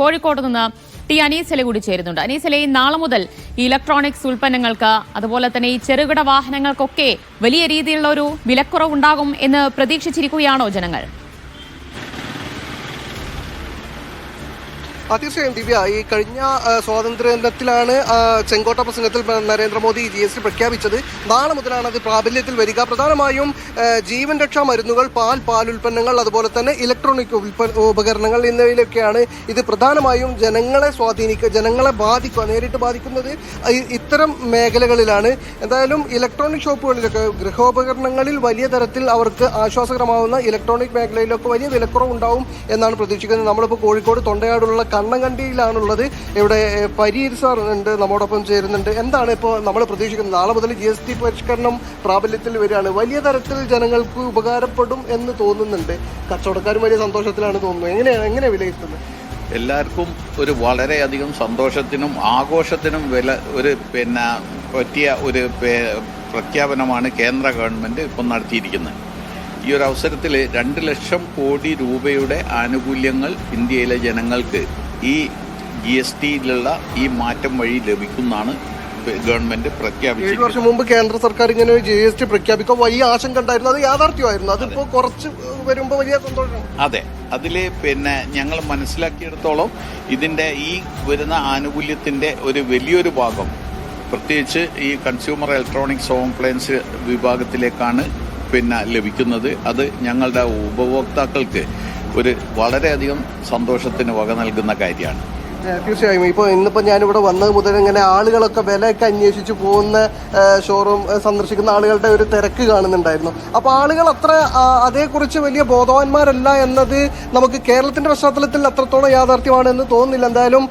കോഴിക്കോട് നിന്ന് ടി അനീസലെ കൂടി ചേരുന്നുണ്ട്. അനീസലെ നാളെ മുതൽ ഈ ഇലക്ട്രോണിക്സ് ഉൽപ്പന്നങ്ങൾക്ക് അതുപോലെ തന്നെ ഈ ചെറുകിട വാഹനങ്ങൾക്കൊക്കെ വലിയ രീതിയിലുള്ള ഒരു വിലക്കുറവുണ്ടാകും എന്ന് പ്രതീക്ഷിച്ചിരിക്കുകയാണോ ജനങ്ങൾ? തീർച്ചയായും ദിവ്യ ഈ കഴിഞ്ഞ സ്വാതന്ത്ര്യ ദിനത്തിലാണ് ചെങ്കോട്ട പ്രസംഗത്തിൽ നരേന്ദ്രമോദി ജി എസ് ടി പ്രഖ്യാപിച്ചത്. നാളെ മുതലാണ് അത് പ്രാബല്യത്തിൽ വരിക. പ്രധാനമായും ജീവൻ രക്ഷാ മരുന്നുകൾ പാൽ പാൽ ഉൽപ്പന്നങ്ങൾ അതുപോലെ തന്നെ ഇലക്ട്രോണിക് ഉപകരണങ്ങൾ എന്നിവയിലൊക്കെയാണ് ഇത് പ്രധാനമായും ജനങ്ങളെ സ്വാധീനിക്കുക ജനങ്ങളെ ബാധിക്കുക നേരിട്ട് ബാധിക്കുന്നത് ഇത്തരം മേഖലകളിലാണ്. എന്തായാലും ഇലക്ട്രോണിക് ഷോപ്പുകളിലൊക്കെ ഗൃഹോപകരണങ്ങളിൽ വലിയ തരത്തിൽ അവർക്ക് ആശ്വാസകരമാവുന്ന ഇലക്ട്രോണിക് മേഖലയിലൊക്കെ വലിയ വിലക്കുറവുണ്ടാവും എന്നാണ് പ്രതീക്ഷിക്കുന്നത്. നമ്മളിപ്പോൾ കോഴിക്കോട് തൊണ്ടയാടുള്ള കണ്ണങ്കണ്ടിയിലാണുള്ളത് ഇവിടെ പരിയർ സാർ ഉണ്ട് നമ്മോടൊപ്പം ചേരുന്നുണ്ട്. എന്താണ് ഇപ്പോൾ നമ്മൾ പ്രതീക്ഷിക്കുന്നത്? നാളെ മുതൽ ജി എസ് ടി പരിഷ്കരണം പ്രാബല്യത്തിൽ വരികയാണ്. വലിയ തരത്തിൽ ജനങ്ങൾക്ക് ഉപകാരപ്പെടും എന്ന് തോന്നുന്നുണ്ട്. കച്ചവടക്കാരും വലിയ സന്തോഷത്തിലാണ് തോന്നുന്നത്. എങ്ങനെയാണ് എങ്ങനെ വിലയിരുത്തുന്നത്? എല്ലാവർക്കും ഒരു വളരെയധികം സന്തോഷത്തിനും ആഘോഷത്തിനും വില ഒരു പിന്നെ പറ്റിയ ഒരു പ്രഖ്യാപനമാണ് കേന്ദ്ര ഗവൺമെന്റ് ഇപ്പം നടത്തിയിരിക്കുന്നത്. ഈ ഒരു അവസരത്തിൽ രണ്ട് ലക്ഷം കോടി രൂപയുടെ ആനുകൂല്യങ്ങൾ ഇന്ത്യയിലെ ജനങ്ങൾക്ക് ഈ ജി എസ് ടിയിലുള്ള ഈ മാറ്റം വഴി ലഭിക്കുന്നതാണ് ഗവൺമെന്റ് ഏഴ് പ്രഖ്യാപിച്ചിരിക്കുന്നത് വർഷം മുമ്പ് കേന്ദ്ര സർക്കാർ ഇങ്ങനെ ജി എസ് ടി പ്രഖ്യാപിക്കാൻ വലിയ ആശങ്ക ഉണ്ടായിരുന്നു അത് യാഥാർത്ഥ്യമായിരുന്നു. അതിപ്പോ കുറച്ച് വരുമ്പോ വലിയ സന്തോഷം. അതെ. അതിൽ പിന്നെ ഞങ്ങൾ മനസ്സിലാക്കിയെടുത്തോളം ഇതിന്റെ ഈ വരുന്ന ആനുകൂല്യത്തിന്റെ ഒരു വലിയൊരു ഭാഗം പ്രത്യേകിച്ച് ഈ കൺസ്യൂമർ ഇലക്ട്രോണിക്സ് ഹോം അപ്ലയൻസ് വിഭാഗത്തിലേക്കാണ് പിന്നെ ലഭിക്കുന്നത്. അത് ഞങ്ങളുടെ ഉപഭോക്താക്കൾക്ക് ഒരു വളരെയധികം സന്തോഷത്തിന് വക നൽകുന്ന കാര്യമാണ്. തീർച്ചയായും. ഇപ്പോൾ ഇന്നിപ്പോൾ ഞാനിവിടെ വന്നത് മുതൽ ഇങ്ങനെ ആളുകളൊക്കെ വിലയൊക്കെ അന്വേഷിച്ച് പോകുന്ന ഷോറൂം സന്ദർശിക്കുന്ന ആളുകളുടെ ഒരു തിരക്ക് കാണുന്നുണ്ടായിരുന്നു. അപ്പോൾ ആളുകൾ അത്ര അതേക്കുറിച്ച് വലിയ ബോധവാന്മാരല്ല എന്നത് നമുക്ക് കേരളത്തിന്റെ പശ്ചാത്തലത്തിൽ അത്രത്തോളം യാഥാർത്ഥ്യമാണെന്ന് തോന്നുന്നില്ല. എന്തായാലും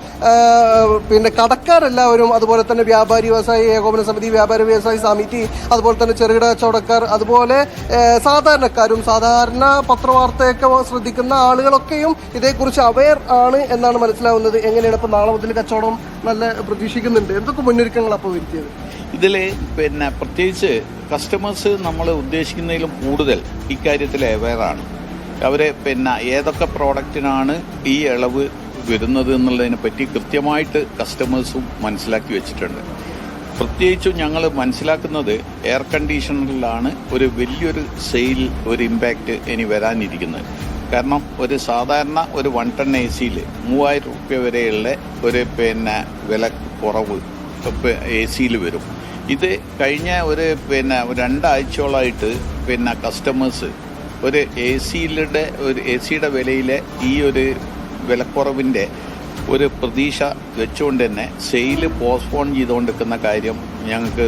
പിന്നെ കടക്കാരെല്ലാവരും അതുപോലെ തന്നെ വ്യാപാരി വ്യവസായി ഏകോപന സമിതി വ്യാപാര വ്യവസായി സമിതി അതുപോലെ തന്നെ ചെറുകിട കച്ചവടക്കാർ അതുപോലെ സാധാരണക്കാരും സാധാരണ പത്രവാർത്തയൊക്കെ ശ്രദ്ധിക്കുന്ന ആളുകളൊക്കെയും ഇതേക്കുറിച്ച് അവയർ ആണ് എന്നാണ് മനസ്സിലാവുന്നത്. എങ്ങനെയാണ് ഇപ്പൊ നാളെ മുതൽ കച്ചവടം നല്ല പ്രതീക്ഷിക്കുന്നുണ്ട്? എന്തൊക്കെ മുന്നൊരുക്കങ്ങൾ അപ്പോൾ വരുത്തിയത്? ഇതിൽ പിന്നെ പ്രത്യേകിച്ച് കസ്റ്റമേഴ്സ് നമ്മൾ ഉദ്ദേശിക്കുന്നതിലും കൂടുതൽ ഇക്കാര്യത്തിൽ അവെയറാണ് അവർ പിന്നെ ഏതൊക്കെ പ്രോഡക്റ്റിനാണ് ഈ ഇളവ് വരുന്നത് എന്നുള്ളതിനെ പറ്റി കൃത്യമായിട്ട് കസ്റ്റമേഴ്സും മനസ്സിലാക്കി വെച്ചിട്ടുണ്ട്. പ്രത്യേകിച്ചും ഞങ്ങൾ മനസ്സിലാക്കുന്നത് എയർ കണ്ടീഷണറിലാണ് ഒരു വലിയൊരു സെയിൽ ഒരു ഇമ്പാക്റ്റ് ഇനി വരാനിരിക്കുന്നത്. കാരണം ഒരു സാധാരണ ഒരു വൺ ടൺ എ സിയിൽ മൂവായിരം റുപ്യ വരെയുള്ള ഒരു പിന്നെ വില കുറവ് എ സിയിൽ വരും. ഇത് കഴിഞ്ഞ ഒരു പിന്നെ രണ്ടാഴ്ചയോളമായിട്ട് പിന്നെ കസ്റ്റമേഴ്സ് ഒരു എ സിയിലുടെ ഒരു എ സിയുടെ വിലയിലെ ഈ ഒരു വിലക്കുറവിന്റെ ഒരു പ്രതീക്ഷ വെച്ചുകൊണ്ട് തന്നെ സെയിൽ പോസ്റ്റ്പോൺ ചെയ്തുകൊണ്ടിരിക്കുന്ന കാര്യം ഞങ്ങൾക്ക്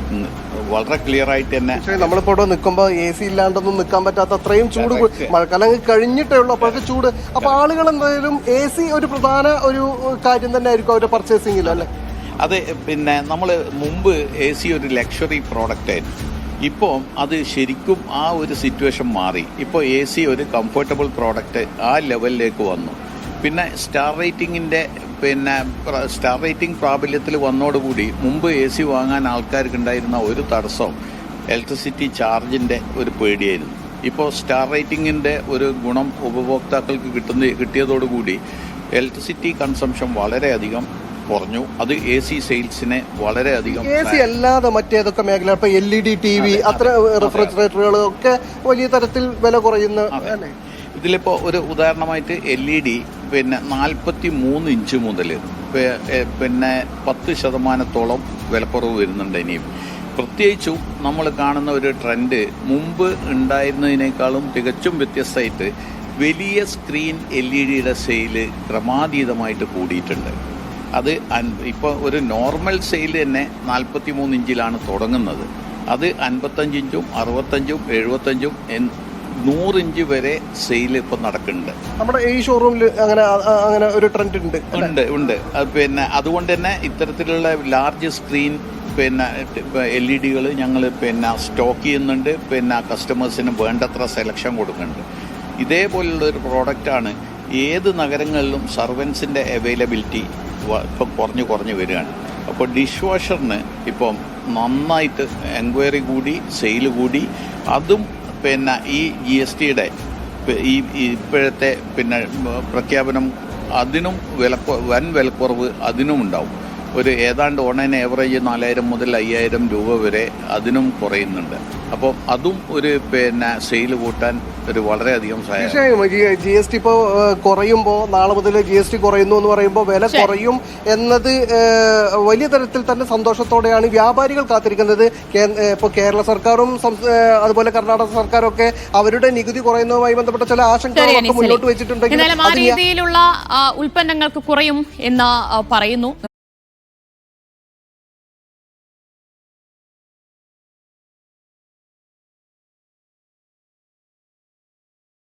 വളരെ ക്ലിയർ ആയിട്ട് തന്നെ നമ്മളിപ്പോ ഇവിടെ നിൽക്കുമ്പോൾ എ സി ഇല്ലാണ്ടൊന്നും നിൽക്കാൻ പറ്റാത്ത അത്രയും ചൂട് മഴക്കാലം കഴിഞ്ഞിട്ടേ ഉള്ളൂ അപ്പോഴത്തെ ചൂട്. അപ്പൊ ആളുകൾ എന്തായാലും എ സി ഒരു പ്രധാന ഒരു കാര്യം തന്നെ ആയിരിക്കും അവരുടെ പർച്ചേസിംഗിൽ അല്ലെ? അത് പിന്നെ നമ്മൾ മുമ്പ് എ സി ഒരു ലക്ഷറി പ്രോഡക്റ്റ് ആയിരുന്നു. ഇപ്പോൾ അത് ശരിക്കും ആ ഒരു സിറ്റുവേഷൻ മാറി. ഇപ്പോൾ എ സി ഒരു കംഫർട്ടബിൾ പ്രോഡക്റ്റ് ആ ലെവലിലേക്ക് വന്നു. പിന്നെ സ്റ്റാർ റേറ്റിംഗിന്റെ പിന്നെ സ്റ്റാർ റേറ്റിംഗ് പ്രാബല്യത്തിൽ വന്നോടുകൂടി മുമ്പ് എ സി വാങ്ങാൻ ആൾക്കാർക്ക് ഉണ്ടായിരുന്ന ഒരു തടസ്സം ഇലക്ട്രിസിറ്റി ചാർജിന്റെ ഒരു പേടിയായിരുന്നു. ഇപ്പോൾ സ്റ്റാർ റേറ്റിംഗിന്റെ ഒരു ഗുണം ഉപഭോക്താക്കൾക്ക് കിട്ടുന്ന കിട്ടിയതോടുകൂടി ഇലക്ട്രിസിറ്റി കൺസംഷൻ വളരെയധികം കുറഞ്ഞു. അത് എ സി സെയിൽസിനെ വളരെയധികം എ സി അല്ലാതെ മറ്റേതൊക്കെ മേഖല ഇപ്പൊ L E D T V അത്ര റെഫ്രിജറേറ്ററുകളൊക്കെ വലിയ തരത്തിൽ വില കുറയുന്ന ഇതിലിപ്പോൾ ഒരു ഉദാഹരണമായിട്ട് എൽ ഇ ഡി പിന്നെ നാൽപ്പത്തി മൂന്ന് ഇഞ്ച് മുതൽ പിന്നെ പത്ത് ശതമാനത്തോളം വിലക്കുറവ് വരുന്നുണ്ട് ഇനിയും. പ്രത്യേകിച്ചും നമ്മൾ കാണുന്ന ഒരു ട്രെൻഡ് മുമ്പ് ഉണ്ടായിരുന്നതിനേക്കാളും തികച്ചും വ്യത്യസ്തമായിട്ട് വലിയ സ്ക്രീൻ എൽ ഇ ഡിയുടെ സെയിൽ ക്രമാതീതമായിട്ട് കൂടിയിട്ടുണ്ട്. അത് ഇപ്പോൾ ഒരു നോർമൽ സെയിൽ തന്നെ നാൽപ്പത്തി മൂന്ന് ഇഞ്ചിലാണ് തുടങ്ങുന്നത്. അത് അൻപത്തഞ്ച് ഇഞ്ചും അറുപത്തഞ്ചും എഴുപത്തഞ്ചും നൂറിഞ്ച് വരെ സെയിൽ ഇപ്പം നടക്കുന്നുണ്ട്. നമ്മുടെ ഈ ഷോറൂമിൽ അങ്ങനെ അങ്ങനെ ഒരു ട്രെൻഡ് ഉണ്ട് ഉണ്ട് ഉണ്ട്. പിന്നെ അതുകൊണ്ട് തന്നെ ഇത്തരത്തിലുള്ള ലാർജ് സ്ക്രീൻ പിന്നെ എൽ ഇ ഡികൾ ഞങ്ങൾ പിന്നെ സ്റ്റോക്ക് ചെയ്യുന്നുണ്ട്. പിന്നെ കസ്റ്റമേഴ്സിന് വേണ്ടത്ര സെലക്ഷൻ കൊടുക്കുന്നുണ്ട്. ഇതേപോലുള്ള ഒരു പ്രോഡക്റ്റാണ് ഏത് നഗരങ്ങളിലും സർവൻസിന്റെ അവൈലബിലിറ്റി ഇപ്പം കുറഞ്ഞു കുറഞ്ഞു വരികയാണ്. അപ്പോൾ ഡിഷ് വാഷറിന് ഇപ്പം നന്നായിട്ട് എൻക്വയറി കൂടി സെയിൽ കൂടി അതും പിന്നെ ഈ ജി എസ് ടിയുടെ ഈ ഇപ്പോഴത്തെ പിന്നെ പ്രഖ്യാപനം അതിനും വില വൻ വിലക്കുറവ് അതിനും ഉണ്ടാവും. ഒരു ഏതാണ്ട് ഓൺലൈൻ ഏവറേജ് നാലായിരം മുതൽ അയ്യായിരം രൂപ വരെ അതിനും കുറയുന്നുണ്ട്. അപ്പോൾ അതും ഒരു പിന്നെ സെയിൽ കൂട്ടാൻ ഒരു വളരെയധികം സഹായം. ജി എസ് ടി ഇപ്പോൾ കുറയുമ്പോൾ നാളെ മുതൽ ജി എസ് ടി കുറയുന്നു എന്ന് പറയുമ്പോൾ വില കുറയും എന്നത് വലിയ തരത്തിൽ തന്നെ സന്തോഷത്തോടെയാണ് വ്യാപാരികൾ കാത്തിരിക്കുന്നത്. ഇപ്പോൾ കേരള സർക്കാരും അതുപോലെ കർണാടക സർക്കാരും ഒക്കെ അവരുടെ നികുതി കുറയുന്നതുമായി ബന്ധപ്പെട്ട ചില ആശങ്കകളൊക്കെ മുന്നോട്ട്. വെച്ചിട്ടുണ്ടെങ്കിൽ ആ രീതിയിലുള്ള ഉൽപ്പന്നങ്ങൾക്ക് കുറയും എന്ന് പറയുന്നു.